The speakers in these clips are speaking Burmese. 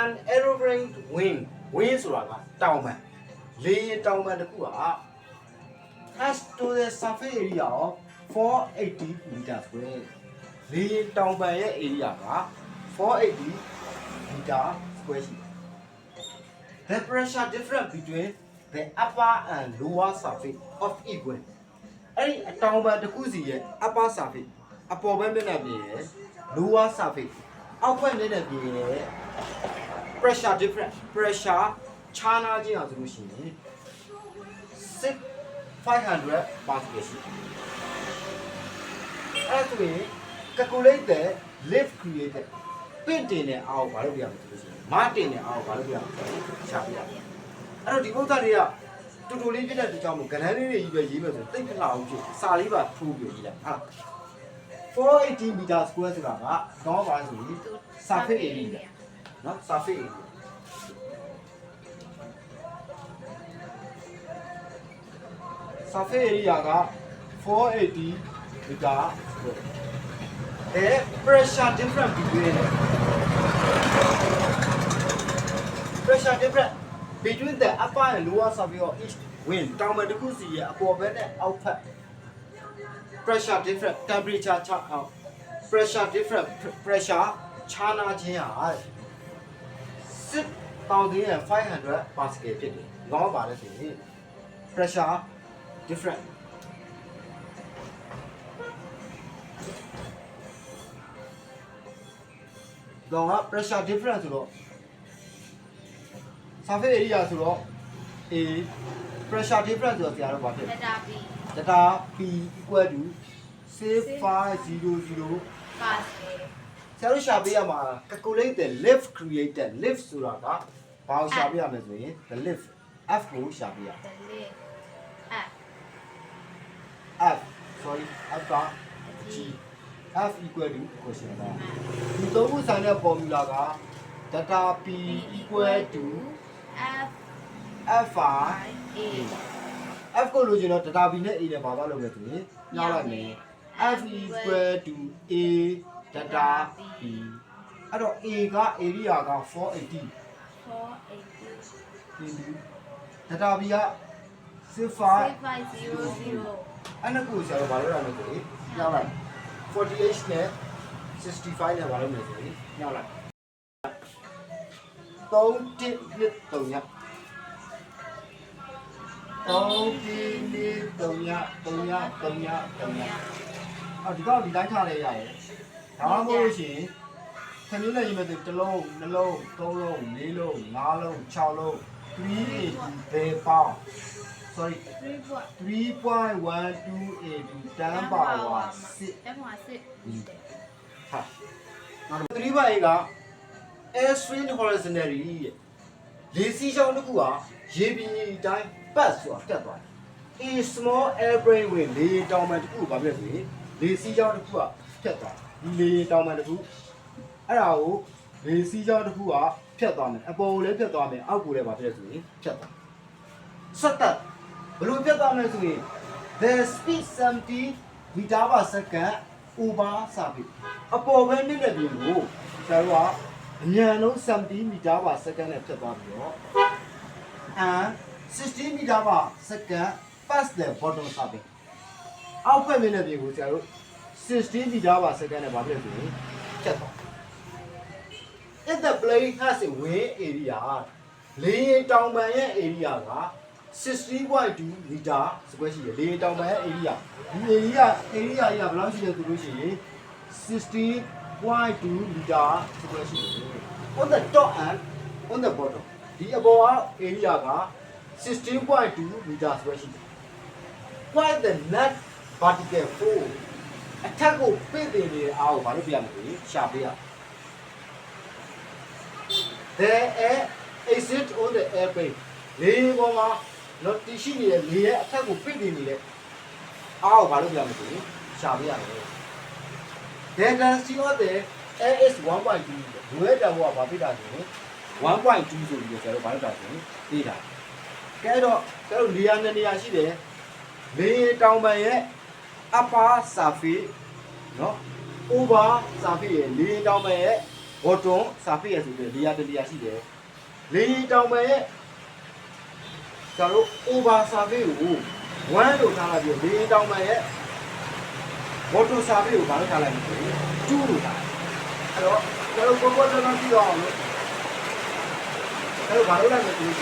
an aeroplane wing wing ဆိုတာကတောင်ပံလေယာဉ်တောင်ပံတစ်ခုက has to the surface area of 480 meter square လေယာဉ်တောင်ပံရဲ့ area က480 meter square ရှိတယ် The pressure difference between the upper and lower surface of each wing အဲ့ဒီအတောင်ပံတစ်ခုစီရဲ့ upper surface အပေါ်ဘက်မျက်နှာပြင်ရဲ့ lower surface အောက်ဘက်မျက်နှာပြင်ရဲ့ pressure difference pressure ခြားနာခြင်းအောင်ဆိုလို့ရှိရင်6 500 pascal ရှိတယ်အဲ့ဒါဆိုရင် calculate the lift created ပင့်တင်တဲ့အောက်ဘာလို့ပြရမလဲဆိုလို့ရှိရင်မတင်တဲ့အောက်ဘာလို့ပြရမလဲရှာပြရမယ်အဲ့တော့ဒီပုဒ်သတွေကတူတူလေးဖြစ်တဲ့ဒီကြောင့်မို့ကဏ္ဍလေးတွေကြီးပဲရေးမယ်ဆိုတိတ်ခလာအောင်ဖြစ်စာလေးပါထိုးပြရေးလိုက်ဟာ480 meter square ဆိုတာကတော့ပါဆိုရင် surface area နော် surface area surface area က480 meter square the pressure difference between pressure difference between the upper and lower surface of each wing တောင်ပံတစ်ခုစီရဲ့အပေါ်ဘက်နဲ့အောက်ဘက် pressure difference temperature ချအောင် pressure difference pressure ခြားနာခြင်းဟာ 6500 pascal ဖြစ်တယ်။ဘာမှပါလဲဆိုရင် pressure different တော့က pressure difference ဆိုတော့ surface area ဆိုတော့ A pressure difference ဆိုတော့ဆရာတို့ဘာဖြစ်လဲ data b data p equal to 6500 pass ဆရာတို့ရှာပေးရမှာ calculate the lift created lift ဆိုတာက ဘာကိုရှာပေးရမလဲဆိုရင် the lift f ကိုရှာပေးရ the list f f sorry f က g f equal to question ပါဒီသုံးခုဆိုင်တဲ့ formula က data p equal to f f i i a f ကိုလို့ကျင်တော့ data b နဲ့ a နဲ့ဘာသွားလုပ်လဲဆိုရင်ညှောက်လိုက်မယ် f equal to a data b အဲ့တော့ a က area က480 480 into data b က65 6500အဲ့နှစ်ခုဆရာတို့ဘာလုပ်ရမလဲဆိုရင်ညှောက်လိုက် 48နဲ့65နဲ့ဘာလုပ်မလဲဆိုရင်ညှောက်လိုက်3တစ်နှစ်3ည3တစ်နှစ်3ည3ည3ည3ညအော်ဒီကောင်ဒီတိုင်းထားလဲရတယ်ဒါမှမဟုတ်လို့ရှိရင် ခဏလေးရေးမယ်ဆိုတစ်လုံးနှလုံးသုံးလုံးလေးလုံးငါးလုံး6လုံး380ဘေပေါင်း sorry 3 point 3.128 10 power 6 10 power 6ဟာနောက်3 by က air strain horizontally ရဲ့လေစီးချောင်းတစ်ခုဟာရေပြင်ကြီးအတိုင်းပတ်ဆိုတာတက်သွားတယ် a small airplane ဝင်လေတောင်ပံတစ်ခုကိုဘာဖြစ်လဲဆိုရင်လေစီးချောင်းတစ်ခုကဖြတ်သွားတယ်ဒီလေတောင်ပံတစ်ခု အဲ့ဒါကိုလေစီးချောင်းတစ်ခုကဖြတ်သွားမယ်အပေါ်ကိုလည်းဖြတ်သွားမယ်အောက်ကိုလည်းဘာဖြစ်လဲဆိုရင်ဖြတ်သွားဆက်တက်ဘယ်လိုဖြတ်သွားမလဲဆိုရင် the speed 70 meter per second over surface အပေါ်ဘက်မြင့်တဲ့ပြင်ကိုဆရာတို့ကအမြန်ဆုံး70 meter per second နဲ့ဖြတ်သွားပြီးတော့ and 60 meter per second past the bottom surface အောက်ဘက်မြင့်တဲ့ပြင်ကိုဆရာတို့60 meter per second နဲ့ဗာပြည့်ဆိုရင်ဖြတ်သွား if the plane has a wind area လေယာဉ်တောင်ပံရဲ့ area က60.2 meter square ရှိတယ်လေယာဉ်တောင်ပံရဲ့ area ဒီ area area ကြီးကဘယ်လောက်ရှိလဲဆိုလို့ရှိရင်60.2 meter square ရှိတယ် on the top and on the bottom ဒီအပေါ်က area က16.2 meter square ရှိတယ် quite the net vertical flow အထက်ကိုပြည့်တင်နေတဲ့အားကိုဘာလို့ပြရမလဲရှာပြရ there air exit on the airplane လေပေါ်မှာနော်တရှိနေတဲ့လေရဲ့အထက်ကိုပိတ်နေနေတဲ့အားကိုဘာလို့ပြရမလဲရှာပြရတယ် there density of the air is 1.2လွဲတာဘောကဘာပြတာဆိုရင်1.2ဆိုပြီးဆရာတို့ဘာလို့တာဆိုရင်သိတာကဲတော့ဆရာတို့နေရာနဲ့နေရာရှိတယ်လေတောင်ပံရဲ့ upper surface နော် over surface ရဲ့လေတောင်ပံရဲ့ ဘောတွန်စာဖိရဲ့ဆိုပြီးလေယာတလီယာရှိတယ်လေရင်တောင်ပံရဲ့ကျွန်တော်တို့ over survey ကို1လို့ထားလိုက်ပြီးလေရင်တောင်ပံရဲ့ဘောတွန် survey ကိုဘာလို့ထားလိုက်လဲဆိုရင်2လို့ထားအဲ့တော့ကျွန်တော်တို့ဘောတွန်တော့ကြည့်အောင်လို့အဲ့တော့ဘာလို့လဲဆိုရင်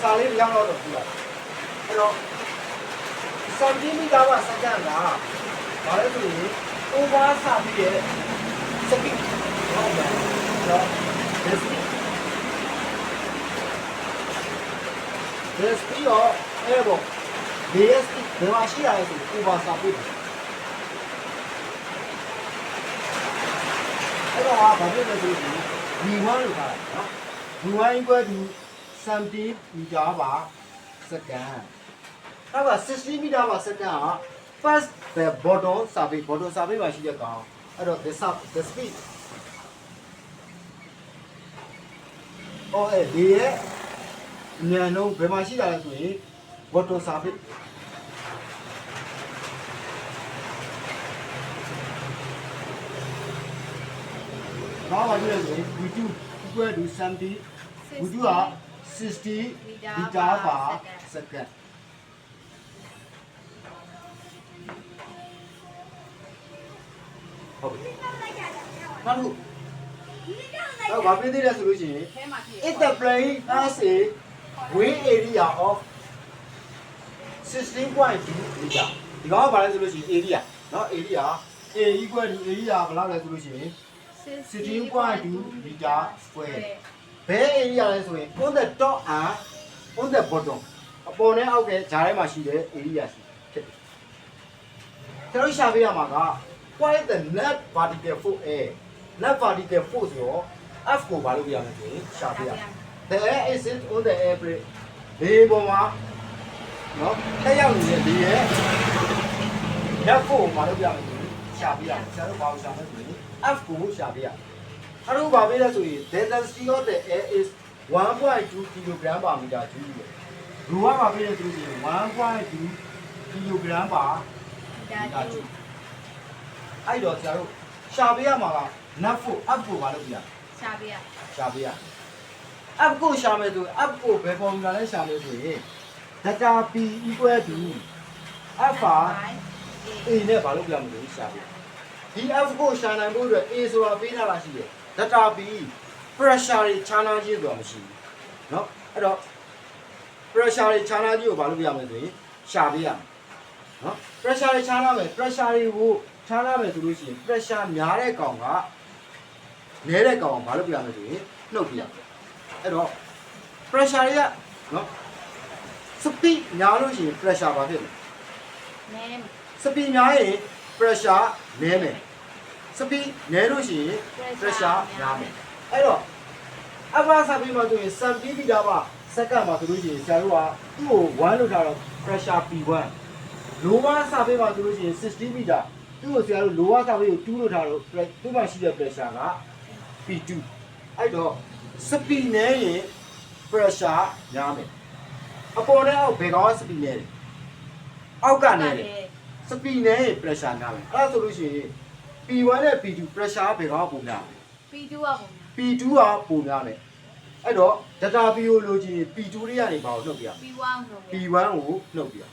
စာလေးပြောင်းတော့တော့ပြလိုက်အဲ့တော့စံတီမီတာကစက္ကန့်က ဘာလဲဆိုရင် over စပြီးရဲ့စပီဟုတ်တယ်တော့ this this ပြီးတော့အဲ့တော့ this ဘယ်မှာရှိရလဲဆို over စပြီးတယ်အဲ့တော့ဘာဖြစ်လဲဆိုရင် v1 လို့ခေါ်တာနော် v1 equal to 70 meter per second နောက်က60 meter per second က first the bottom survey bottom survey မှာရှိတဲ့ကောင်အဲ့တော့ the sub the speed ဟောအဲ့ဒီရဲ့အမြန်ဆုံးဘယ်မှာရှိတာလဲဆိုရင် bottom survey နောက်ပါကြည့်ရဆိုရင် v2 equal to 70 v2 က60 meter per second ဟုတ်ပြီနောက်တစ်ခုတော့ဘာပြသေးလဲဆိုလို့ရှိရင် ခဲမှာဖြစ် if the plane has a wind area of 16.2 meter ဒီကောင်ကဘာလဲဆိုလို့ရှိရင် area เนาะ area a equal to area ဘယ်လောက်လဲဆိုလို့ရှိရင် 16.2 meter square ဘယ် area လဲဆိုရင် on the top and on the bottom အပေါ်နဲ့အောက်ကဂျားထဲမှာရှိတဲ့ area ရှိဖြစ်တယ်ကျွန်တော်ရှာပေးရမှာက quite the net vertical force a net vertical force ရော f ကိုဘာလို့ပြရမလဲဆိုရင်ရှာပေးရမယ် the air is it on the air brake ဒီပေါ်မှာနော်တက်ရောက်နေတဲ့ဒီရဲ့ net force ကိုဘာလို့ပြရမလဲဆိုရင်ရှာပေးရမယ်ဆရာတို့ဘာလို့ရှာမလဲဆိုရင် f ကိုရှာပေးရမယ်အဲ့တော့ဘာပေးလဲဆိုရင် the density of the air is 1.2 kg per meter cube လူကဘာပေးလဲဆိုရင်1.2 kg per ဒါ meter ကျူ cube အဲ့တော့ဆရာတို့ရှာပေးရမှာက net force f ကိုဘာလို့ပြရလဲ ရှာပြရ ရှာပေးရ app ကိုရှာမယ်ဆိုရင် app ကိုဘယ်ပုံစံလဲရှာမယ်ဆိုရင် data p equal to alpha a နဲ့ဘာလို့ပြမလို့ရှာပေးဒီ app ကိုရှာနိုင်ဖို့အတွက် a ဆိုတာပေးထားတာရှိတယ် data p pressure တွေခြားနာခြင်းဆိုတာမရှိဘူးเนาะအဲ့တော့ pressure တွေခြားနာခြင်းကိုဘာလို့ပြရမလဲဆိုရင်ရှာပေးရမယ်เนาะ pressure တွေခြားနာမယ် pressure တွေကို ခြားနာမယ်ဆိုလို့ရှိရင် pressure များတဲ့ကောင်ကနည်းတဲ့ကောင်ကဘာလို့ပြရမလဲဆိုရင်နှုတ်ပြရမယ်အဲ့တော့ pressure တွေကနော် speed များလို့ရှိရင် pressure ဘာဖြစ်လဲနဲ speed များရင် pressure နည်းမယ် speed နည်းလို့ရှိရင် pressure များမယ်အဲ့တော့အဘာစာပြီးမှဆိုရင်70 meter ပါစက္ကန့်မှာဆိုလို့ရှိရင်ဆရာတို့ကသူ့ကို1လို့ထားတော့ pressure P1 လိုပါစာပြီးမှဆိုလို့ရှိရင်60 meter သူ့ကိုဆရာတို့လိုပါစာပြီးကို2လို့ထားတော့သူ့မှာရှိတဲ့ pressure က P2 အဲ့တော့ speed နဲ့ရင် pressure များမယ်အပေါ်နဲ့အောက်ဘယ်ကောင်က speed နဲ့လဲအောက်ကနဲ့လေ speed နဲ့ရင် pressure များမယ်အဲ့ဒါဆိုလို့ရှိရင် P1 နဲ့ P2 pressure ဘယ်ကောင်ကပိုများလဲ P2 ကပုံ P2 ကပိုများမယ်အဲ့တော့ data P ကိုလိုချင်ရင် P2 တွေကနေဘာကိုနှုတ်ပြရ P1 လို့ P1 ကိုနှုတ်ပြရ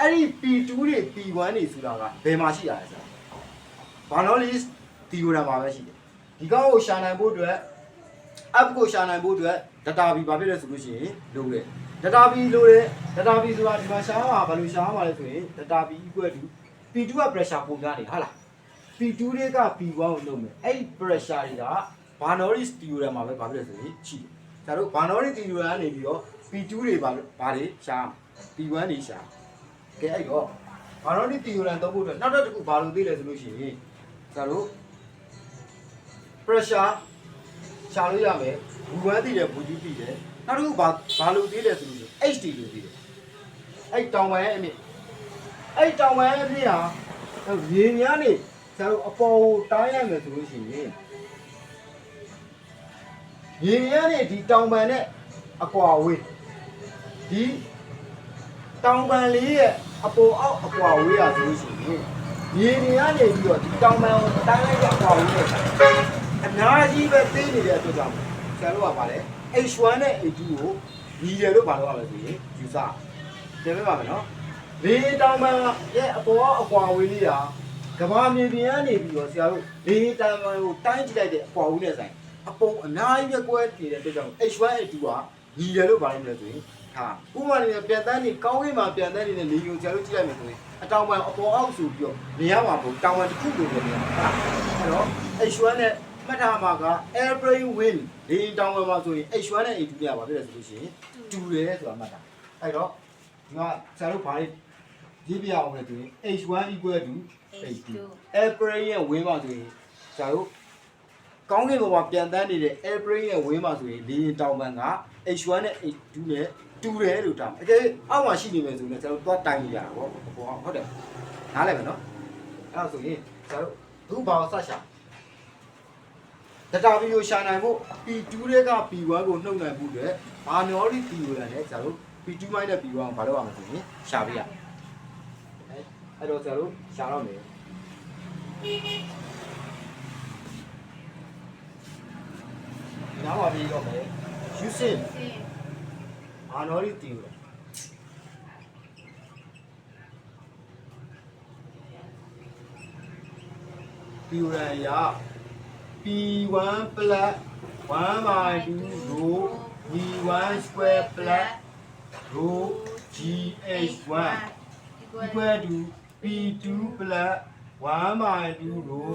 အဲ့ဒီ P2 တွေ P1 တွေဆိုတာကဘယ်မှာရှိရလဲဆိုတာဘာလို့လဲ theorem မှာပဲရှိတယ်ဒီကောင်ကိုရှာနိုင်ဖို့အတွက် app ကိုရှာနိုင်ဖို့အတွက် data B ဘာဖြစ်လဲဆိုလို့ရှိရင်လိုတယ် data B လိုတယ် data B ဆိုတာဒီမှာရှာရမှာဘာလို့ရှာရမှာလဲဆိုရင် data B equal to P2 က pressure ပုံများနေဟုတ်လား P2 တွေက P1 ကိုလုပ်မယ်အဲ့ဒီ pressure တွေက Bernoulli theorem မှာပဲဘာဖြစ်လဲဆိုရင်ရှိတယ်ဒါတို့ Bernoulli theorem ကနေပြီးတော့ P2 တွေဘာလို့ဘာတွေရှာရမှာ P1 တွေရှာ ကဲအဲ့တော့ Bernoulli theorem သုံးဖို့အတွက်နောက်တစ်ခုဘာလို့သိလဲဆိုလို့ရှိရင်ဒါတို့ pressure ရှာလို့ရမယ်ဘူဝမ်းတည်တယ်ဘူကြီးတည်တယ်နောက်တစ်ခုဘာဘာလို့သိလဲဆိုလို့ရှိရင် HD လို့သိတယ်အဲ့တောင်ပန်ရဲ့အမြင့်အဲ့တောင်ပန်ရဲ့အမြင့်ဟာရေများနေကျတော့အပေါ်ကိုတိုင်းရမယ်ဆိုလို့ရှိရင်ရေများနေဒီတောင်ပန်နဲ့အကွာဝေးဒီ တောင်ပန်လေးရဲ့အပေါ်အောက်အကွာဝေးရဆိုလို့ရှိရင်မြေပြင်ကနေပြီးတော့ဒီတောင်ပန်ကိုတိုင်းလိုက်တဲ့အကွာဦးနဲ့အများကြီးပဲသိနေတဲ့အတွက်ကြောင့်ဆရာတို့ကပါလေ H1 နဲ့ H2 ကိုညီတယ်လို့ပါလို့ရမယ်ဆိုရင်ယူဆတယ်ပြပါမယ်နော်လေတောင်ပန်ရဲ့အပေါ်အကွာဝေးလေးကကဘာမြေပြင်ကနေပြီးတော့ဆရာတို့လေတောင်ပန်ကိုတိုင်းကြည့်လိုက်တဲ့အကွာဦးနဲ့ဆိုင်အပုံအများကြီးပဲကွဲနေတဲ့အတွက်ကြောင့် H1 H2 ကညီတယ်လို့ပါလို့မလဲဆိုရင် ဟာဥပမာအနေနဲ့ပြန်တန်းနေကောင်းကင်မှာပြန်တန်းနေတဲ့လေယုံဆရာတို့ကြည့်လိုက်မယ်ဆိုရင်အတောင်ပံအပေါ်အောက်ဆိုပြီးတော့နေရမှာပေါ့တောင်ပံတစ်ခုလိုပဲနေရမှာအဲ့တော့ H1 နဲ့မှတ်ထားမှာက airplane wing လေယုံတောင်ပံမှာဆိုရင် H1 နဲ့ H2 နဲ့ပါဖြစ်တယ်ဆိုလို့ရှိရင်တူတယ်ဆိုတာမှတ်တာအဲ့တော့ဒီမှာဆရာတို့ဘာလေးရေးပြအောင်လဲဆိုရင် H1 equal to H2 airplane ရဲ့ wing ပါဆိုရင်ဆရာတို့ကောင်းကင်ဘဝပြန်တန်းနေတဲ့ airplane ရဲ့ wing ပါဆိုရင်လေယုံတောင်ပံက H1 နဲ့ H2 နဲ့ တူတယ်လို့တောင်းအကယ်အောက်မှာရှိနေမယ်ဆိုရင်ကျွန်တော်သွားတိုင်နေရတာပေါ့ဘောဟုတ်တယ်နားလည်မယ်နော်အဲ့ဒါဆိုရင်ကျွန်တော်တို့ဘာကိုစရှာဒတာဗီကိုရှာနိုင်ဖို့ P2 တွေက P1 ကိုနှုတ်နိုင်မှုအတွက်ဘာနော်ရီ P ကိုလည်းကျွန်တော်တို့ P2 မိုင်းနဲ့ P1 ကိုဘာလုပ်ရမလဲဆိုရင်ရှာပြရအဲ့တော့ကျွန်တော်တို့ရှာတော့မယ်နောက်ပါပြီးတော့မယ် using ဘာနော်ရီ P ကိုလည်းပြူရန်ရ P1 plus 1 by 2 rho V1 square plus rho GH1 equal to P2 plus 1 by 2 rho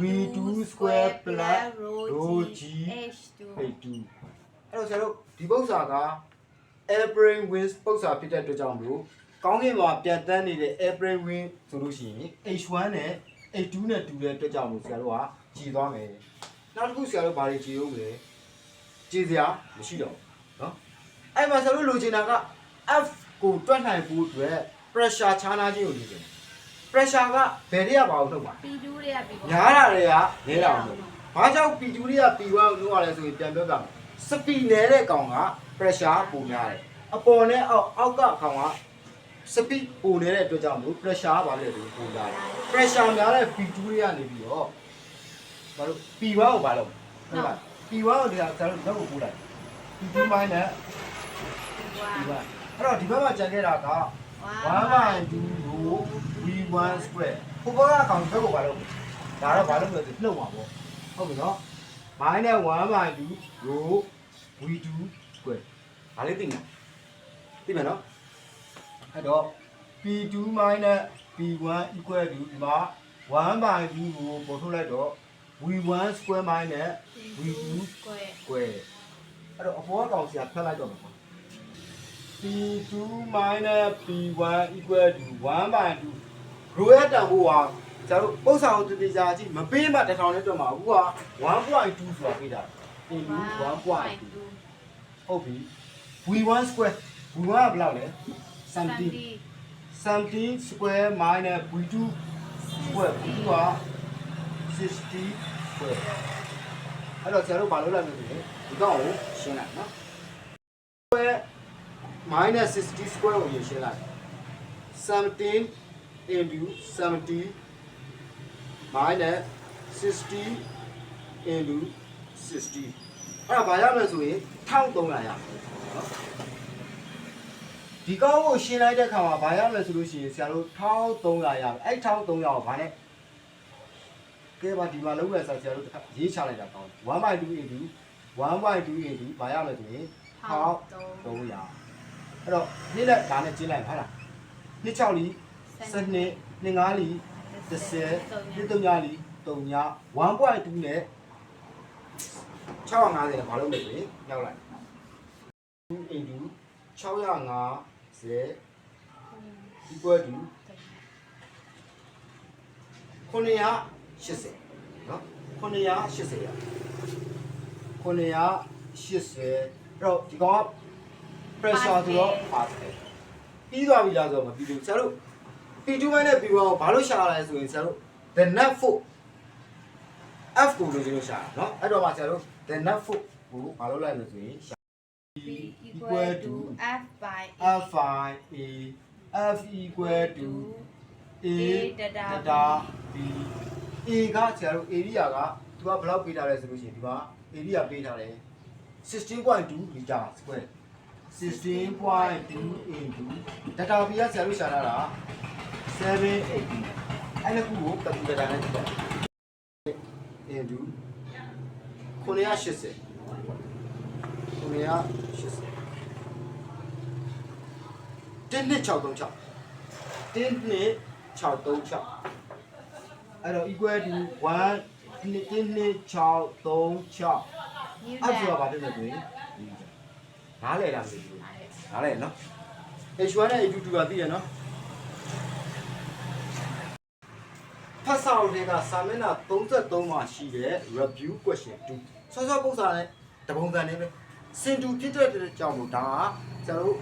V2 square plus rho rho G H2 P2 အဲ့တော့ဆရာတို့ ဒီပု္ပ္ပာက airplane wings ပု္ပ္ပာဖြစ်တဲ့အတွက်ကြောင့်မလို့ကောင်းကင်မှာပြန်တန်းနေတဲ့ airplane wing ဆိုလို့ရှိရင် H1 နဲ့ H2 နဲ့တူတဲ့အတွက်ကြောင့်မလို့ဆရာတို့ကကြည်သွားမယ်နောက်တစ်ခုဆရာတို့ဘာတွေကြည်အောင်လဲကြည်စရာမရှိတော့ဘူးเนาะအဲ့မှာဆရာတို့လိုချင်တာက F ကိုတွက်နိုင်ဖို့အတွက် pressure ချားနာခြင်းကိုလိုချင်တယ် pressure ကဘယ်တည်းကပါအောင်လုပ်ပါ P2 တွေကပြီး ညားတာတွေကနဲတာအောင်လုပ်ဘာကြောင့် P2 တွေက P1 ကိုလုပ်ရလဲဆိုရင်ပြန်ပြောပြမယ် စပီနဲတဲ့ကောင်က pressure ပိုများတယ်အပေါ်နဲ့အောက်အောက်ကကောင်ကစပီပိုနေတဲ့အတွက်ကြောင့်မို့ pressure ကဘာလဲဆိုပိုများတယ် pressure များတဲ့ P2 တွေကနေပြီးတော့ဘာလို့ P1 ကိုဘာလို့ဟုတ်လား P1 ကိုဒီကကျွန်တော်တို့ပို့လိုက် P2 minus P1 အဲ့တော့ဒီဘက်မှာကြံခဲ့တာက1 by 2 rho v1 square ဟိုဘက်ကအကောင်ဘက်ကိုဘာလို့ဒါတော့ဘာလို့လဲဆိုလှုပ်မှာပေါ့ဟုတ်ပြီနော် minus 1 by 2 rho v2 square ဒါလေးသိနေသိမယ်နော်အဲ့တော့ p2 minus p1 equal to ဒီမှာ1 by 2ကိုပေါ်ထုတ်လိုက်တော့ v1 square minus v2 square square အဲ့တော့အပေါ်ကောင်ဆရာဖက်လိုက်တော့မှာပေါ့ p2 minus p1 equal to 1 by 2 row ရတန်ဖို့ဟာ ကျတော့ပု္ပ္ပာကိုတည်တည်ကြကြည့်မပေးမှတစ်ထောင်နဲ့တွက်မှာအခုက1.2ဆိုတာပေးတာ into 1.2ဟုတ်ပြီ v1 square v1 ကဘယ်လောက်လဲ17 17 square minus v2 square v2 က60 square အဲ့တော့ဆရာတို့ဘာလုပ်လိုက်မလဲဆိုရင်ဒီကောင်ကိုရှင်းလိုက်နော် square minus 60 square ကိုရှင်းလိုက်17 into 70 minus 60 into 60အဲ့ဒါဘာရမလဲဆိုရင်1300ရမယ်နော်ဒီကောင်းကိုရှင်းလိုက်တဲ့ခါမှာဘာရမလဲဆိုလို့ရှိရင်ဆရာတို့1300ရမယ်အဲ့1300ကိုဘာနဲ့ကဲပါဒီမှာလုံးဝဆက်ဆရာတို့ရေးချလိုက်တာကောင်း1/2 into 1/2 into ဘာရမလဲဆိုရင်1300အဲ့တော့နေ့လက်ဒါနဲ့ကျင်းလိုက်ပါလားနှစ်6လီ7နှစ်နှစ်5လီ 10နှစ်3လီ3ည1.2နဲ့650ဘာလို့လဲဆိုရင်ရောက်လိုက်2 into 650 equal to 980နော်980ရ980အဲ့တော့ဒီကောင်က pressure ဆိုတော့ perfect ပြီးသွားပြီလားဆိုတော့မပြီးဘူးဆရာတို့ P2 နဲ့ P1 ကိုဘာလို့ရှာရလဲဆိုရင်ဆရာတို့ the net foot F ကိုလိုချင်လို့ရှာတာเนาะအဲ့တော့မှဆရာတို့ the net foot ကိုဘာလို့လိုက်လဲဆိုရင်ရှာ B equal to F by A F I A F equal to A တတာ တတာ B A ကဆရာတို့ area ကသူကဘယ်လောက်ပေးထားလဲဆိုလို့ရှိရင်ဒီမှာ area ပေးထားတယ်16.2 meter square 16.2 into data B ကဆရာတို့ရှာထားတာ 780အဲ့ဒါကူကိုကပူတာနဲ့ကြည့်တယ် into 980 980တင်းနှစ်636တင်းနှစ်636အဲ့တော့ equal to 1တင်းနှစ်636 new အဲ့ဆိုတော့ that ဘာဖြစ်လဲဆိုရင်နားလဲလားမသိဘူးနားလဲနော် H1 နဲ့ H2 ကသိရနော် တ်စာအုပ်တွေကစာမျက်နှာ33မှာရှိတဲ့ review question 2ဆောစောပုံစံနဲ့တပုံစံနဲ့ပဲစင်တူဖြစ်တဲ့ကြောင့်မို့ဒါကကျွန်တော်တို့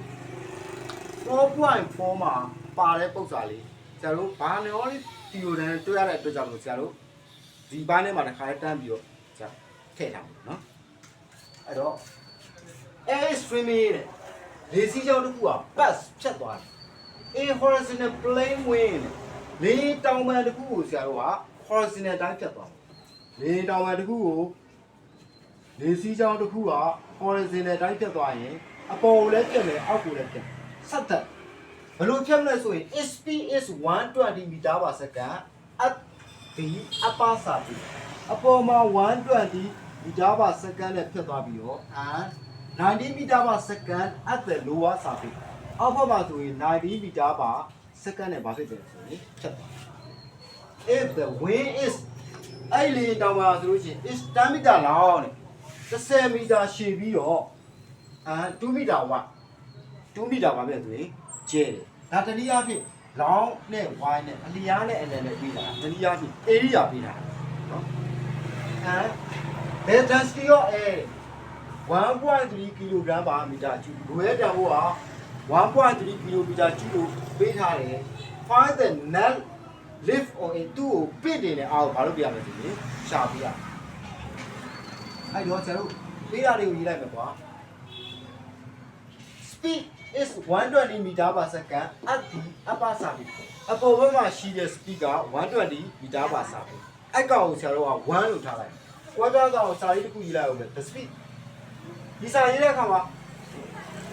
4.4မှာပါတဲ့ပုံစံလေးကျွန်တော်တို့ဘာနေရောလေးတီယိုတန်တွေ့ရတဲ့အတွက်ကြောင့်မို့ကျွန်တော်တို့ဒီပိုင်းထဲမှာတစ်ခါတန်းပြီးတော့ကျွန်တော်ထည့်ထားမှာနော်အဲ့တော့ air streaming တဲ့လေစီးကြောင်းတစ်ခုက bus ဖြတ်သွားတယ် a horizontal plane wing လေတောင်ပန်တစ်ခုကိုဆရာတို့က horizontal တိုင်းဖြတ်သွားတယ်လေတောင်ပန်တစ်ခုကိုလေစီးကြောင်းတစ်ခုက horizontal တိုင်းဖြတ်သွားရင်အပေါ်ကိုလည်းဖြတ်မယ်အောက်ကိုလည်းဖြတ်ဆက်သက်ဘယ်လိုဖြတ်မလဲဆိုရင် speed is 120 meter per second at the upper surface အပေါ်မှာ120 meter per second နဲ့ဖြတ်သွားပြီးတော့ and 90 meter per second at the lower surface အောက်ဘက်မှာဆိုရင်90 meter per second နဲ့ဘာဖြစ်တယ်ဆိုရင်ဖြတ်သွား if the wind is အဲ့လေတောင်မှာဆိုလို့ရှိရင် is 10 meter long နဲ့10 meter ရှည်ပြီးတော့ and 2 meter wide 2 meter ပါပဲဆိုရင်ကျဲတယ်ဒါတနည်းအားဖြင့် long နဲ့ wide နဲ့အလျားနဲ့အလယ်နဲ့ပြီးတာတနည်းအားဖြင့် area ပြီးတာနော် and the density of air 1.3 kg per meter cube လိုရတဲ့ဘိုးက 1.3 km cube ကိုပေးထားတယ် find the net lift on a သူ့ကိုပစ်နေတဲ့အားကိုဘာလို့ပြရမလဲဆိုရင်ရှာပြရအဲ့တော့ကျွန်တော်တို့ပေးတာတွေကိုရေးလိုက်မယ်ကွာ speed is 120 meter per second at the upper surface အပေါ်ဘက်မှာရှိတဲ့ speed က120 meter per second အဲ့ကောင်ကိုဆရာတို့က1လို့ထားလိုက်ကွာတာကောင်စာရေးတစ်ခုရေးလိုက်အောင်လေ the speed ဒီစာရေးတဲ့အခါမှာ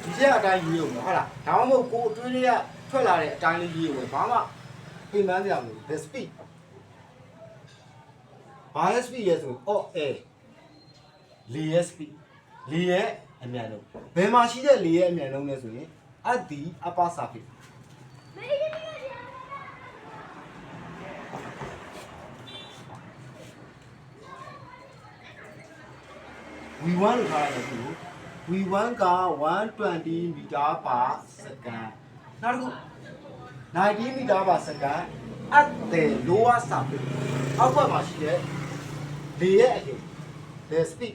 ဒီချက်အတိုင်းရေးအောင်ဟုတ်လားဒါမှမဟုတ်ကိုယ်အတွင်းလေးကထွက်လာတဲ့အတိုင်းလေးရေးအောင်ဘာမှပြင်ပန်းစရာမလို the speed ဘာလဲ speed ရဲဆိုအော်အဲလေရဲ speed လေရဲအမြန်ဆုံးဘယ်မှာရှိတဲ့လေရဲအမြန်ဆုံးလဲဆိုရင် at the upper surface ဝီ1လို့ထားလိုက်တယ်သူ ဝီ1က120 meter per second နောက်တစ်ခု90 meter per second at the lower surface အောက်ဘက်မှာရှိတဲ့လေရဲ့အချိန် the speed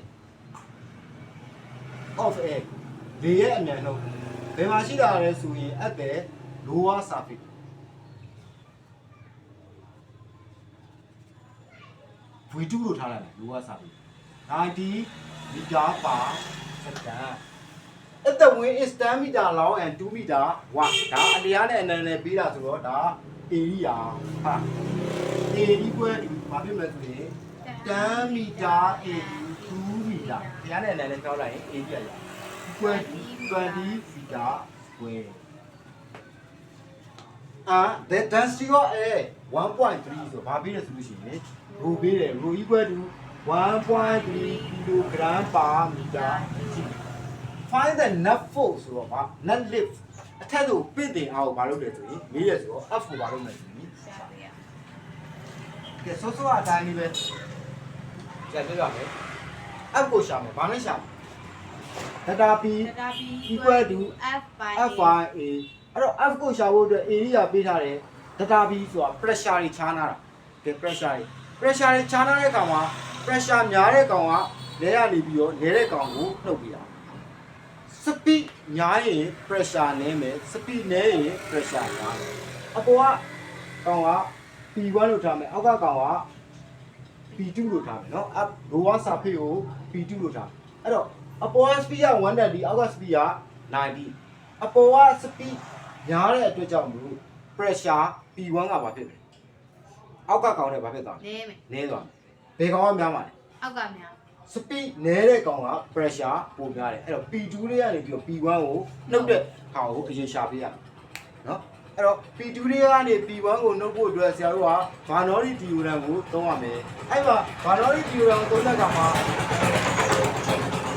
of air လေရဲ့အမြန်နှုန်းဘယ်မှာရှိတာလဲဆိုရင် at the lower surface ဝီ2လို့ထားလိုက်တယ် lower surface 90 meter per second if the wind is 10 meter long and 2 meter wide ဒါအလျားနဲ့အနံနဲ့ပေးတာဆိုတော့ဒါ area ဟာ A equal to ဘာဖြစ်မလဲဆိုရင်10 meter into 2 meter တရားနဲ့အနံနဲ့ပြောလိုက်ရင် area ရ equal to 20 meter square အာ the density of air 1.3ဆိုတော့ဘာပေးလဲဆိုလို့ရှိရင် rho ပေးတယ် rho equal to 1.3 kilogram per meter cube find the net force ဆိုတော့ဗာ net lift အထက်သို့ပင့်တင်အားကိုဘာလုပ်လဲဆိုရင်မေးရဆိုတော့ F ကိုဘာလုပ်လဲဆိုရင်ရှာပြရကဲဆောဆောအတိုင်းလေးပဲပြန်ပြရမယ် F ကိုရှာမယ်ဘာနဲ့ရှာမလဲ data p တတာ b equal to f by F by A အဲ့တော့ F ကိုရှာဖို့အတွက် area ပေးထားတယ် data p ဆိုတာ pressure တွေခြားနာတာကဲ pressure တွေ pressure တွေခြားနာတဲ့ကောင်က pressure များတဲ့ကောင်ကလဲရနေပြီးတော့လဲတဲ့ကောင်ကိုနှုတ်ပြရ speed များရင် pressure နည်းမယ် speed နည်းရင် pressure များမယ်အပေါ်ကကောင်က P1 လို့ထားမယ်အောက်ကကောင်က P2 လို့ထားမယ်နော်အလိုဝါစာဖိကို P2 လို့ထားအဲ့တော့အပေါ်က speed က130အောက်က speed က90အပေါ်က speed များတဲ့အတွက်ကြောင့်မလို့ pressure P1 ကဘာဖြစ်လဲအောက်ကကောင်နဲ့ဘာဖြစ်သွားလဲနည်းမယ်နည်းသွားမယ် ဘယ်ကောင်ကများမှာလဲအောက်ကများ speed နည်းတဲ့ကောင်က pressure ပိုများတယ်အဲ့တော့ P2 လေးကနေပြီးတော့ P1 ကိုနှုတ်တဲ့ဟာကိုအရင်ရှာပေးရမယ်နော်အဲ့တော့ P2 လေးကနေ P1 ကိုနှုတ်ဖို့အတွက်ဆရာတို့က Bernoulli diagram ကိုသုံးရမယ်အဲ့မှာ Bernoulli diagram ကိုသုံးတဲ့အခါမှာ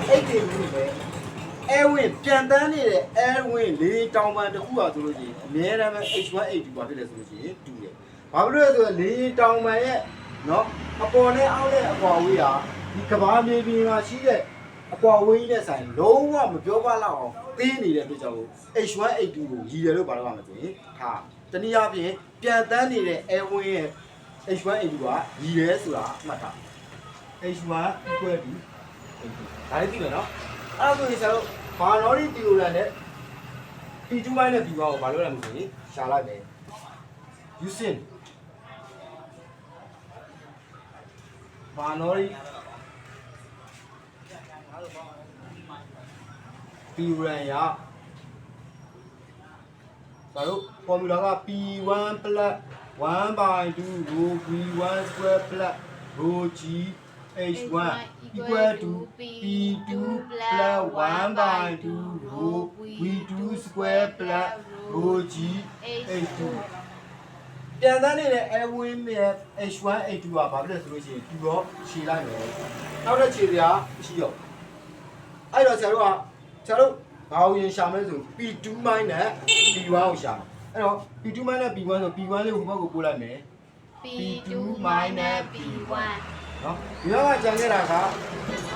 အဲ့ဒီမျိုးပဲအဲဝင်ပြန်တန်းနေတဲ့အဲဝင်လေးတောင်ပန်တစ်ခုပါဆိုလို့ရှိရင်အများအားဖြင့် H1 H2 ပါဖြစ်တယ်ဆိုလို့ရှိရင်တူတယ်ဘာဖြစ်လို့လဲဆိုတော့လေးတောင်ပန်ရဲ့ နော်အပေါ်နဲ့အောက်နဲ့အကွာဝေးဟာဒီကဘာမြေပြင်မှာရှိတဲ့အကွာဝေးနဲ့ဆိုင်လုံးဝမပြောပါလောက်အောင်တင်းနေတဲ့အတွက်ကြောင့် H1 H2 ကိုရည်ရလို့ဘာလို့ရမလဲဆိုရင်ဟာတနည်းအားဖြင့်ပြန်တန်းနေတဲ့အဲဝင်ရဲ့ H1 H2 ကရည်ရဲဆိုတာမှတ်ထား H1 equal to H2 ဒါလေးသိမယ်နော်အဲ့ဒါဆိုရင်ဆရာတို့ဘာနော်ဒီတီယိုရန်နဲ့ P2 ဘိုင်းနဲ့ P1 ကိုဘာလို့လဲမဆိုရင်ရှာလိုက်မယ် using ဘာနော်ဒီတီယိုရန်ရဒါတို့ formula က P1 1 by 2 rho V1 square plus rho G H1 equal to P2 plus 1 by 2 rho V2 square plus rho G H2 ပြန်တန်းနေတဲ့ L win ရဲ့ H1 H2 ကဘာဖြစ်လဲဆိုလို့ရှိရင်တူတော့ခြေလိုက်မယ်နောက်တဲ့ခြေစရာရှိတော့အဲ့တော့ဆရာတို့ကဆရာတို့ဘာကိုရင်ရှာမလဲဆို P2 minus P1 ကိုရှာအဲ့တော့ P2 minus P1 ဆို P1 လေးကိုဟိုဘက်ကိုပို့လိုက်မယ် P2 minus P1 နော်ဒီဘက်ကကြံခဲ့တာက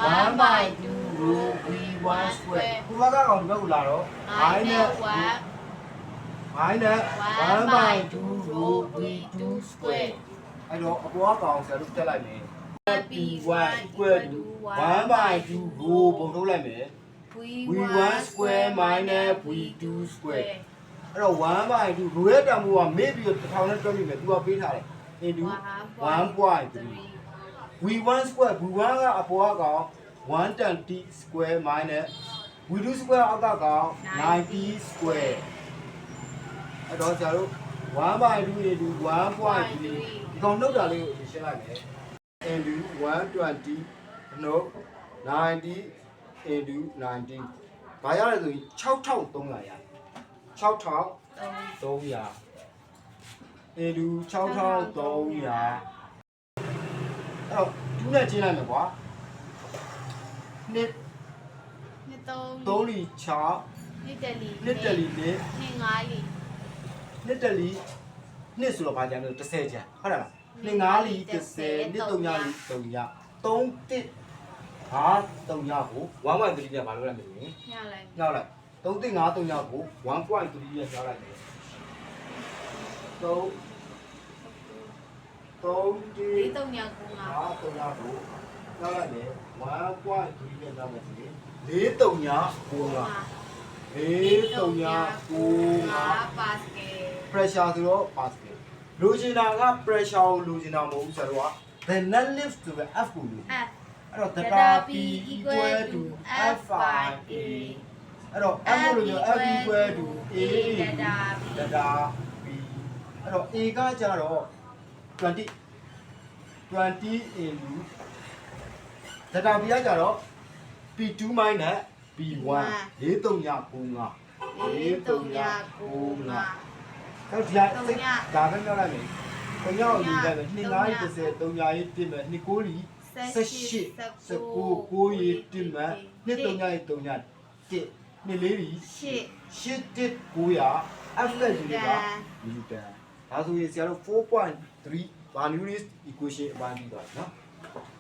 1 by 2 rho v1 square ဒီဘက်ကကောင်ဒီဘက်ကိုလာတော့ minus minus 1 by 2 rho v2 square အဲ့တော့အပေါ်ကကောင်ဆရာတို့တက်လိုက်မယ် p1 equal to 1 by 2 rho ပုံထုတ်လိုက်မယ် v1 square minus v2 square အဲ့တော့1 by 2 rho ရဲ့တန်ဖိုးကမေ့ပြီးတော့တစ်ထောင်နဲ့တွက်ပြီးမယ်သူကပေးထားတယ် into 1.3 v1 square v1 ကအပေါ်ကကောင်120 square minus v2 square အောက်ကကောင်90 square အဲ့တော့ဆရာတို့1 by 2 into 1.3ဒီကောင်နှုတ်တာလေးကိုရှင်းလိုက်မယ် into 120နှုတ်90 into 90ဘာရလဲဆိုရင်6300ရတယ်6300 into 6300အဲ့တော့ဒူးနဲ့ချင်းလိုက်မယ်ကွာနှစ်နှစ်သုံး3လီ6နှစ်တလီနှစ်တလီနှစ်နှစ်ငါးလီ နှစ်တလီနှစ်ဆိုတော့ဘာကြမ်းလဲ30ကျန်ဟုတ်တယ်လားနှစ်5လီ30နှစ်3ညလီ3ည3တစ်ဟာ3ညကို1.3ကျန်ဘာလို့လဲမသိဘူးညလိုက်နောက်လိုက်3တစ်5 3ညကို1.3ကျန်ကြားလိုက်တယ်3 3တစ်လေးသုံးညကူငါဟာ3ညကိုနောက်လိုက်တယ်1.3ကျန်ကြားမယ်ဒီလေး3ညကိုငါ လေး3ညကိုငါပါစကေ pressure ဆိုတော့ basket လိုချင်တာက pressure ကိုလိုချင်တာမဟုတ်ဘူးဆိုတော့ the net lift ဆိုတဲ့ F ကိုလို F အဲ့တော့ theta p equal to f by a အဲ့တော့ F ကိုလိုချင် F equal to a theta p theta p အဲ့တော့ a ကကြတော့20 20 into theta p ကကြတော့ p2 minus p1 4 3ည95လေးသုံးညကူငါအဲ့ဒီဟာသုံးစိတ်ညဒါပဲပြောလိုက်မယ်။သုံးညကိုယူလိုက်မယ်။နှစ်ငါးရီ30သုံးညရီတင်မယ်။နှစ်ကိုရီ18 19ကိုရီတင်မယ်။နှစ်သုံးညရီသုံးညတစ်နှစ်လေးရီရှစ်8တစ်900 F လက်ယူတာယူတန်။ဒါဆိုရင်ဆရာတို့4.3 Bernoulli equation အပိုင်းပြီးသွားပြီနော်။